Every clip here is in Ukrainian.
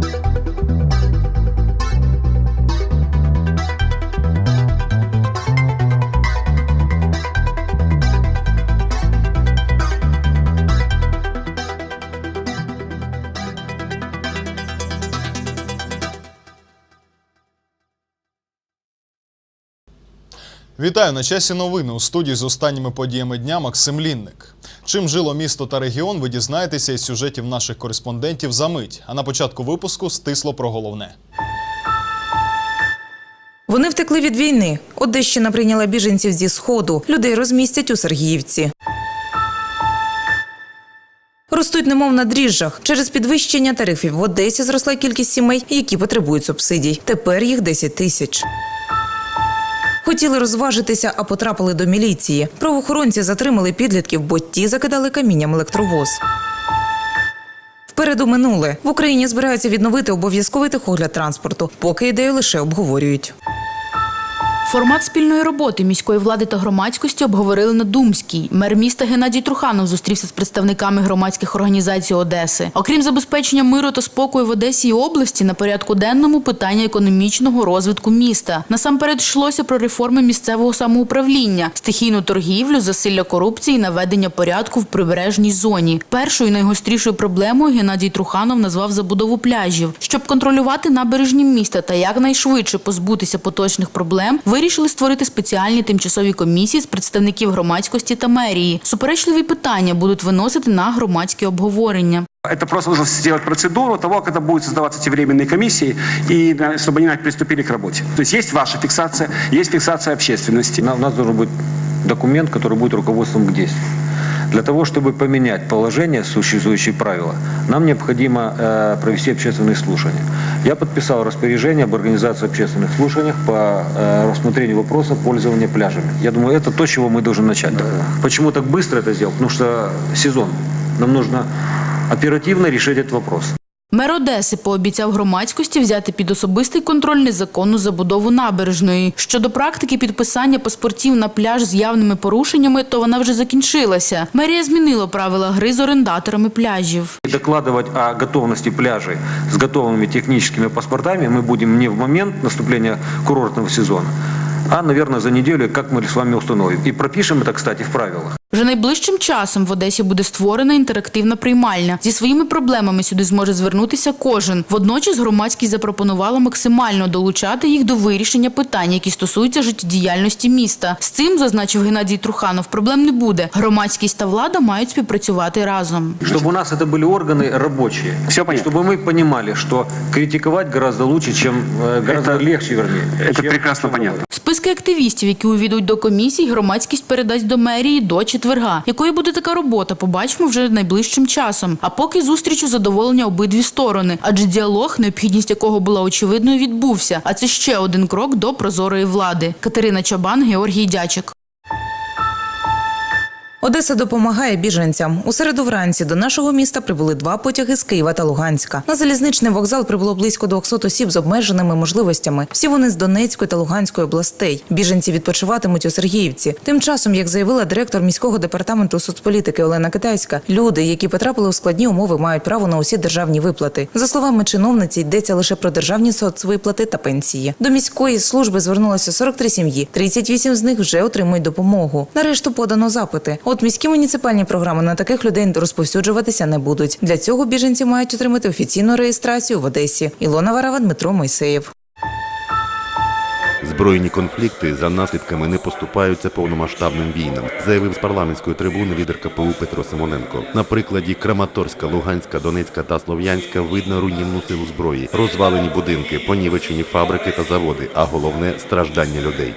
Thank you. Вітаю на часі новини у студії з останніми подіями дня Максим Лінник. Чим жило місто та регіон, ви дізнаєтеся із сюжетів наших кореспондентів за мить. А на початку випуску стисло про головне. Вони втекли від війни. Одещина прийняла біженців зі сходу. Людей розмістять у Сергіївці. Ростуть немов на дріжджах. Через підвищення тарифів в Одесі зросла кількість сімей, які потребують субсидій. Тепер їх 10 тисяч. Хотіли розважитися, а потрапили до міліції. Правоохоронці затримали підлітків, бо ті закидали камінням електровоз. Впереду минуле. В Україні збираються відновити обов'язковий техогляд транспорту, поки ідею лише обговорюють. Формат спільної роботи міської влади та громадськості обговорили на Думській. Мер міста Геннадій Труханов зустрівся з представниками громадських організацій Одеси. Окрім забезпечення миру та спокою в Одесі і області, на порядку денному питання економічного розвитку міста. Насамперед йшлося про реформи місцевого самоуправління, стихійну торгівлю, засилля корупції, наведення порядку в прибережній зоні. Першою найгострішою проблемою Геннадій Труханов назвав забудову пляжів. Щоб контролювати набережні міста та якнайшвидше позбутися поточних проблем, вирішили створити спеціальні тимчасові комісії з представників громадськості та мерії. Суперечливі питання будуть виносити на громадське обговорення. Это просто нужно сделать процедуру того, когда будут создаваться эти временные комиссии, и да, чтобы они приступили к работе. То есть есть ваша фиксация, есть фиксация общественности. На- У нас должен быть документ, который будет руководством к действию. Для того, чтобы поменять положение, существующие правила, нам необходимо э, провести общественные слушания. Я подписал распоряжение об организации общественных слушаний по э, рассмотрению вопроса пользования пляжами. Я думаю, это то, чего мы должны начать. Почему так быстро это сделать? Потому что сезон. Нам нужно оперативно решить этот вопрос. Мер Одеси пообіцяв громадськості взяти під особистий контроль незаконну забудову набережної. Щодо практики підписання паспортів на пляж з явними порушеннями, то вона вже закінчилася. Мерія змінила правила гри з орендаторами пляжів. И Докладывать о готовности пляжей с готовыми техническими паспортами мы будем не в момент наступления курортного сезона, а, наверное, за неделю, как мы с вами установим. И пропишем это, кстати, в правилах. Вже найближчим часом в Одесі буде створена інтерактивна приймальня. Зі своїми проблемами сюди зможе звернутися кожен. Водночас громадськість запропонувала максимально долучати їх до вирішення питань, які стосуються життєдіяльності міста. З цим, зазначив Геннадій Труханов, проблем не буде. Громадськість та влада мають співпрацювати разом. Чтобы у нас это были органы рабочие. Всё понятно. Чтобы мы понимали, что критиковать гораздо лучше, чем э, гораздо Это- легче, вернее. Это чем- прекрасно чем понятно. Списки активістів, які увійдуть до комісій, громадськість передасть до мерії до четверга. Якою буде така робота, побачимо вже найближчим часом. А поки зустріч у задоволення обидві сторони, адже діалог, необхідність якого була очевидною, відбувся. А це ще один крок до прозорої влади. Катерина Чабан, Георгій Дячик. Одеса допомагає біженцям. У середу вранці до нашого міста прибули два потяги з Києва та Луганська. На залізничний вокзал прибуло близько 200 осіб з обмеженими можливостями. Всі вони з Донецької та Луганської областей. Біженці відпочиватимуть у Сергіївці. Тим часом, як заявила директор міського департаменту соцполітики Олена Китайська, люди, які потрапили у складні умови, мають право на усі державні виплати. За словами чиновниці, йдеться лише про державні соцвиплати та пенсії. До міської служби звернулося 43 сім'ї. 38 з них вже отримують допомогу. На решту подано запити. От міські муніципальні програми на таких людей розповсюджуватися не будуть. Для цього біженці мають отримати офіційну реєстрацію в Одесі. Ілона Варава, Дмитро Мойсеєв. Збройні конфлікти за наслідками не поступаються повномасштабним війнам, заявив з парламентської трибуни лідер КПУ Петро Симоненко. На прикладі Краматорська, Луганська, Донецька та Слов'янська видно руйнівну силу зброї, розвалені будинки, понівечені фабрики та заводи, а головне страждання людей.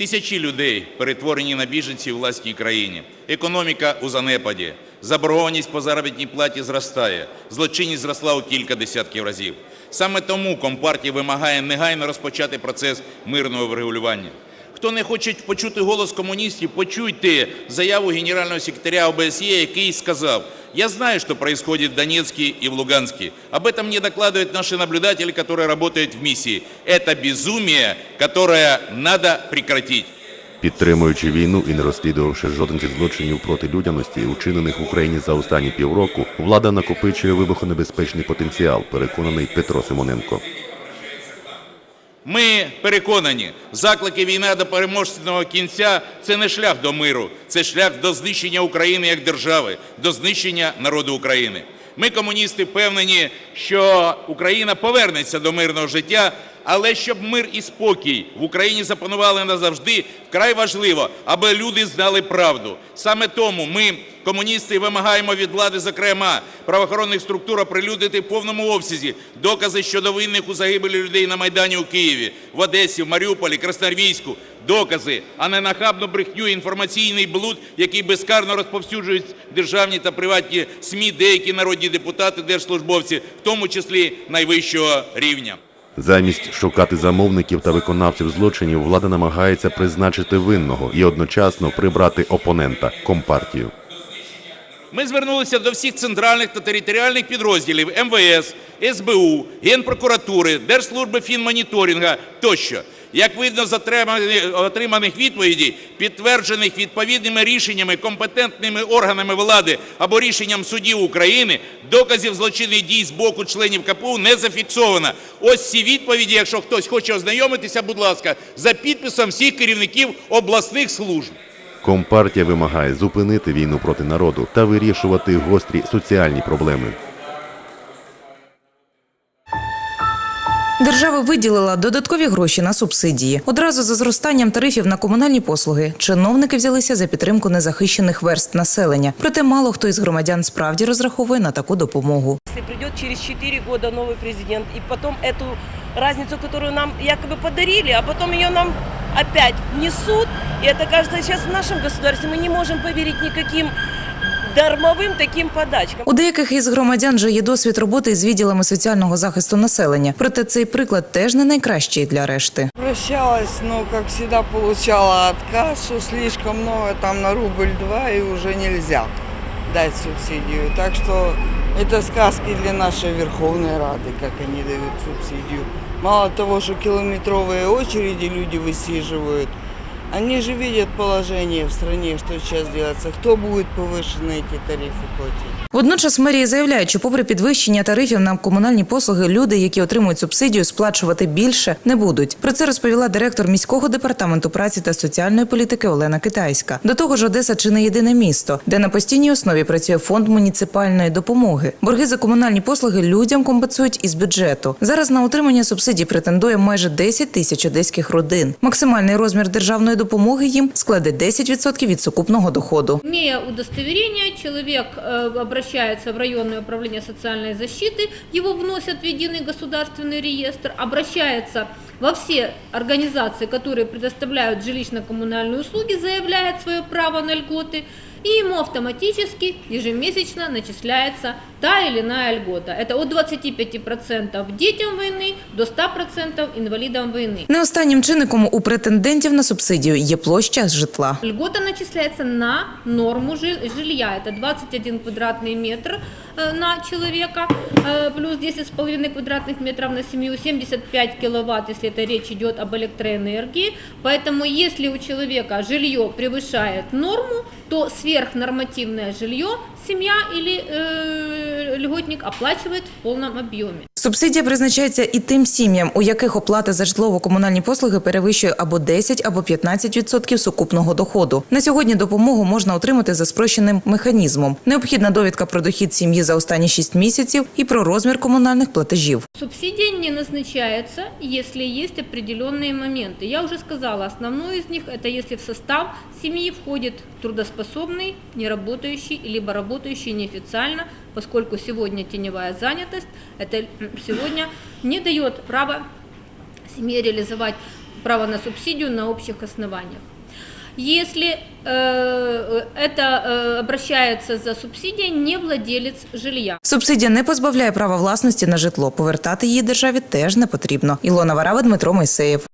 Тисячі людей перетворені на біженців у власній країні. Економіка у занепаді. Заборгованість по заробітній платі зростає. Злочинність зросла у кілька десятків разів. Саме тому Компартія вимагає негайно розпочати процес мирного врегулювання. Хто не хоче почути голос комуністів, почуйте заяву генерального секретаря ОБСЄ, який сказав, я знаю, что происходит в Донецке и в Луганске. Об этом мне докладывают наши наблюдатели, которые работают в миссии. Это безумие, которое надо прекратить. Підтримуючи війну і не розслідувавши жоден зі злочинів проти людяності, учинених в Україні за останні півроку, влада накопичує вибухонебезпечний потенціал, переконаний Петро Симоненко. Ми переконані, заклики війна до переможного кінця це не шлях до миру, це шлях до знищення України як держави, до знищення народу України. Ми, комуністи, впевнені, що Україна повернеться до мирного життя, але щоб мир і спокій в Україні запанували назавжди, вкрай важливо, аби люди знали правду. Саме тому ми, комуністи, вимагаємо від влади, зокрема правоохоронних структур, оприлюднити в повному обсязі докази щодо винних у загибелі людей на Майдані у Києві, в Одесі, в Маріуполі, Красноармійську. Докази, а не нахабну брехню і інформаційний блуд, який безкарно розповсюджують державні та приватні СМІ, деякі народні депутати, держслужбовці, в тому числі найвищого рівня. Замість шукати замовників та виконавців злочинів, влада намагається призначити винного і одночасно прибрати опонента компартію. Ми звернулися до всіх центральних та територіальних підрозділів МВС, СБУ, Генпрокуратури, Держслужби фінмоніторинга тощо. Як видно з отриманих- відповідей, підтверджених відповідними рішеннями компетентними органами влади або рішенням судів України, доказів злочинних дій з боку членів КПУ не зафіксовано. Ось ці відповіді, якщо хтось хоче ознайомитися, будь ласка, за підписом всіх керівників обласних служб. Компартія вимагає зупинити війну проти народу та вирішувати гострі соціальні проблеми. Держава виділила додаткові гроші на субсидії. Одразу за зростанням тарифів на комунальні послуги чиновники взялися за підтримку незахищених верств населення. Проте мало хто із громадян справді розраховує на таку допомогу. Если придет через 4 года новый президент, и потом эту разницу, которую нам якобы подарили, а потом ее нам опять внесут, и это кажется сейчас в нашем государстве, мы не можем поверить никаким дармовым таким подачкам. У деяких із громадян вже є досвід роботи з відділами соціального захисту населення. Проте цей приклад теж не найкращий для решти. Обращалась, но, как всегда, получала отказ, что слишком много, там на рубль-два, и уже нельзя дать субсидию. Так что это сказки для нашей Верховной Рады, как они дают субсидию. Мало того, что километровые очереди люди высиживают, они же видят положение в стране, что сейчас делается, кто будет повышенные эти тарифы платить. Водночас мерії заявляють, що попри підвищення тарифів на комунальні послуги, люди, які отримують субсидію, сплачувати більше не будуть. Про це розповіла директор міського департаменту праці та соціальної політики Олена Китайська. До того ж, Одеса чи не єдине місто, де на постійній основі працює фонд муніципальної допомоги. Борги за комунальні послуги людям компенсують із бюджету. Зараз на отримання субсидій претендує майже 10 тисяч одеських родин. Максимальний розмір державної допомоги їм складе 10% від сукупного доходу. Имея удостоверение, человек э, обращается в районное управление социальной защиты, его вносят в единый государственный реестр, обращается во все организации, которые предоставляют жилищно-коммунальные услуги, заявляет свое право на льготы, и ему автоматически ежемесячно начисляется та или иная льгота. Это от 25% детям войны до 100% инвалидам войны. Не останнім чинником у претендентів на субсидію є площа житла. Льгота начисляется на норму жи- жилья. Это 21 квадратный метр э, на человека, э, плюс 10,5 квадратных метров на семью, 75 киловатт, если это речь идет об электроэнергии. Поэтому если у человека жилье превышает норму, то сверхнормативное жилье семья или э, льготник оплачивает в полном объеме. Субсидія призначається і тим сім'ям, у яких оплата за житлово-комунальні послуги перевищує або 10, або 15% сукупного доходу. На сьогодні допомогу можна отримати за спрощеним механізмом. Необхідна довідка про дохід сім'ї за останні 6 місяців і про розмір комунальних платежів. Субсидия не назначается, если есть определенные моменты. Я уже сказала, основной из них это если в состав семьи входит трудоспособный, неработающий, либо работающий неофициально, поскольку сегодня теневая занятость, это м, сегодня не дает права семье реализовать право на субсидию на общих основаниях. Если э, это э, обращается за субсидией не владелец жилья. Субсидія не позбавляє права власності на житло. Повертати її державі теж не потрібно. Ілона Варава, Дмитро Мойсеєв.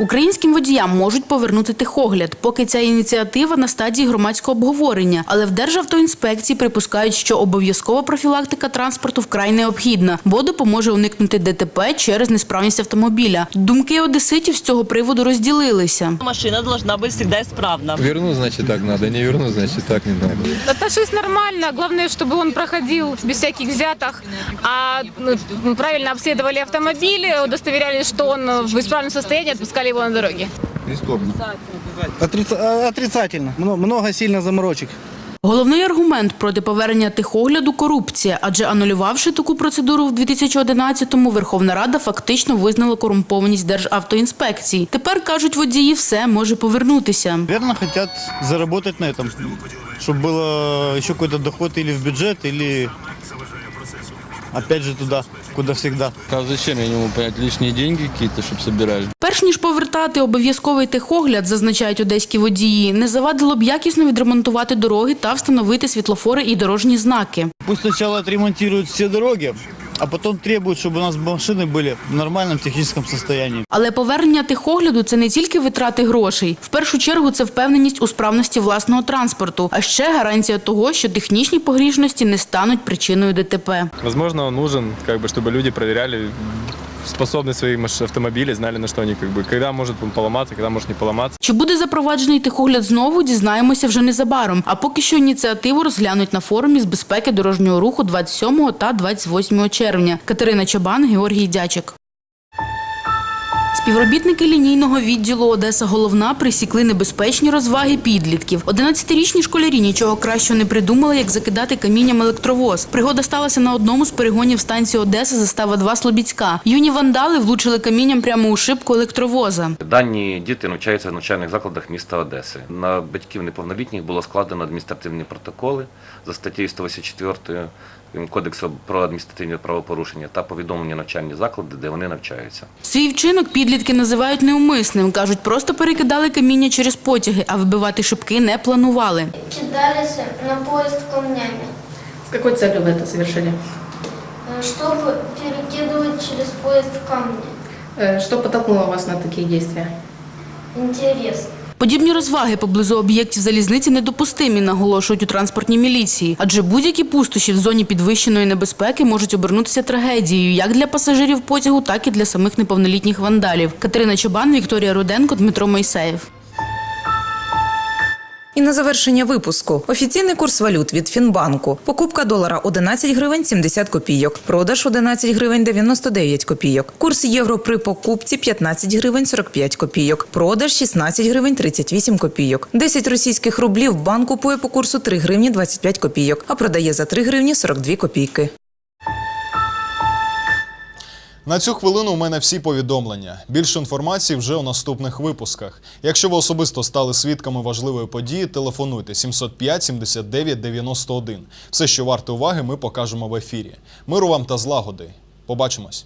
Українським водіям можуть повернути техогляд, поки ця ініціатива на стадії громадського обговорення. Але в Державтоінспекції припускають, що обов'язкова профілактика транспорту вкрай необхідна, бо допоможе уникнути ДТП через несправність автомобіля. Думки одеситів з цього приводу розділилися. Машина должна быть всегда исправна. Верну, значит, так надо. Не верну, значит, так не надо. Отношусь нормально. Главное, чтобы он проходил без всяких взяток, а ну, правильно обследовали автомобиль, удостоверялись, что он в исправном состоянии, отпускали его на дороге. Преступно. Отрицательно. Мно- Много сильно заморочек. Головний аргумент проти повернення техогляду – корупція, адже анулювавши таку процедуру в 2011-му, Верховна Рада фактично визнала корумпованість Державтоінспекції. Тепер, кажуть водії, все може повернутися. Верно, хотят заработать на этом. Чтобы было еще какой-то доход или в бюджет, или опять же туда, куда всегда. А зачем я ему понять лишні деньги какие-то, чтобы собирали? Перш ніж повертати обов'язковий техогляд, зазначають одеські водії, не завадило б якісно відремонтувати дороги та встановити світлофори і дорожні знаки. Пусть спочатку відремонтують всі дороги, а потом требуют, чтобы у нас машины были в нормальном техническом состоянии. Але повернення техогляду – це не тільки витрати грошей. В першу чергу це впевненість у справності власного транспорту, а ще гарантія того, що технічні погрішності не стануть причиною ДТП. Возможно, он нужен, как бы, чтобы люди проверяли способность своих автомобилей, знали, на что они, как бы, когда может поломаться, когда может не поломаться. Чи буде запроваджений техогляд знову, дізнаємося вже незабаром. А поки що ініціативу розглянуть на форумі з безпеки дорожнього руху 27 та 28 червня. Катерина Чабан, Георгій Дячик. Співробітники лінійного відділу Одеса Головна присікли небезпечні розваги підлітків. 11-річні школярі нічого кращого не придумали, як закидати камінням електровоз. Пригода сталася на одному з перегонів станції Одеса застава 2 Слобідська. Юні вандали влучили камінням прямо у шибку електровоза. Дані діти навчаються в навчальних закладах міста Одеси. На батьків неповнолітніх було складено адміністративні протоколи за статтею 184 Кодексу про адміністративні правопорушення та повідомлення навчальні заклади, де вони навчаються. Свій вчинок підлітки називають неумисним. Кажуть, просто перекидали каміння через потяги, а вибивати шибки не планували. Кидались на поезд камнями, З якою целью ви це совершили? чтобы перекидывать через поезд камни. Що подтолкнуло вас на такі дії? Интересно. Подібні розваги поблизу об'єктів залізниці недопустимі, наголошують у транспортній міліції. Адже будь-які пустощі в зоні підвищеної небезпеки можуть обернутися трагедією як для пасажирів потягу, так і для самих неповнолітніх вандалів. Катерина Чобан, Вікторія Руденко, Дмитро Мойсеєв. І на завершення випуску офіційний курс валют від Фінбанку. Покупка долара 11 гривень 70 копійок. Продаж 11 гривень 99 копійок. Курс євро при покупці 15 гривень 45 копійок. Продаж 16 гривень 38 копійок. 10 російських рублів банк купує по курсу 3 гривні 25 копійок, а продає за 3 гривні 42 копійки. На цю хвилину у мене всі повідомлення. Більше інформації вже у наступних випусках. Якщо ви особисто стали свідками важливої події, телефонуйте 705 79 91. Все, що варте уваги, ми покажемо в ефірі. Миру вам та злагоди. Побачимось.